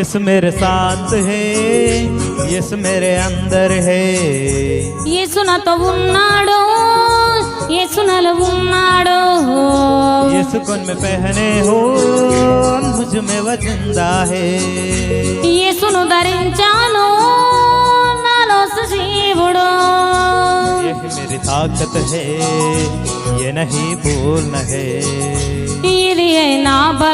Yes मेरे साथ है यस मेरे अंदर है యేసు నాతో ఉన్నాడు యేసు నాలో ఉన్నాడు यस कौन में पहने हो मुझ में वो जिंदा है యేసును ధరించాను నాలో సజీవుడు यह मेरी ताकत है ये नहीं भूलना है ఇది నా బలము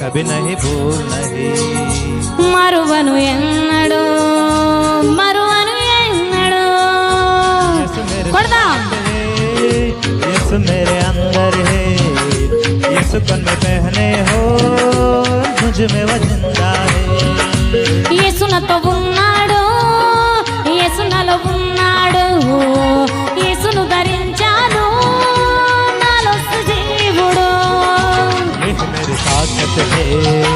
कभी नहीं भूल ಮರುವನು ಎನ್ನಡೋ ಮರುವನು ಎನ್ನಡೋ यीशु मेरे अंदर है, यीशु मेरे अंदर है। यीशु कन पहने हो मुझमें वो ज़िंदा है। तो ತವು ताकत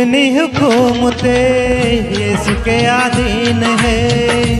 जितनी हुकूमतें यीशु के अधीन है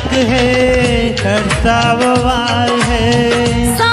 चलाक है करता वार है।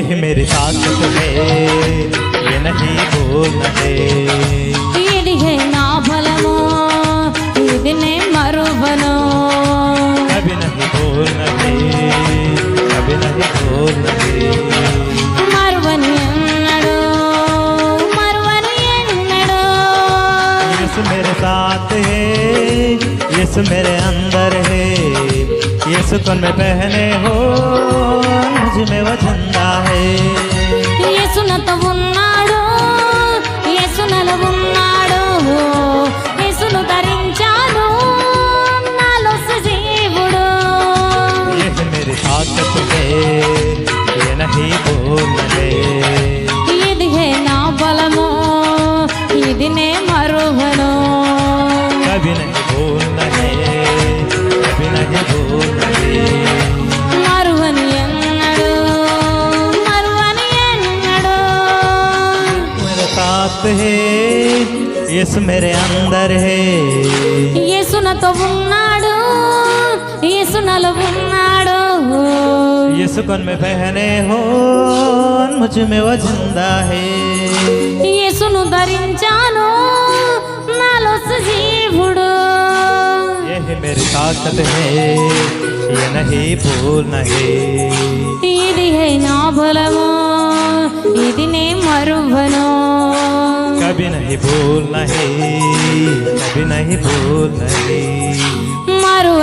यही मेरी ताकत है ये नहीं भूलना है ఇది నా బలము ఇది నే మరువను कभी नहीं भूलना है कभी नहीं भूलना है మరువని ఎన్నడు మరువని ఎన్నడు यीशु मेरे साथ है यीशु मेरे अंदर है यीशु कौन में पहने हो मुझमें वो है ये सुनत वो ना साथ है यीशु मेरे अंदर है యేసునతో ఉన్నాడు యేసు నలో ఉన్నాడు यीशु कौन में पहने हो मुझ में वो जिंदा है యేసును ధరించాను నాలో సజీవుడు यही मेरी ताकत है ये नहीं भूलना है ఇది హే నా బలము ఇది నే మరువను कभी नहीं भूलना है कभी नहीं भूलना है मारो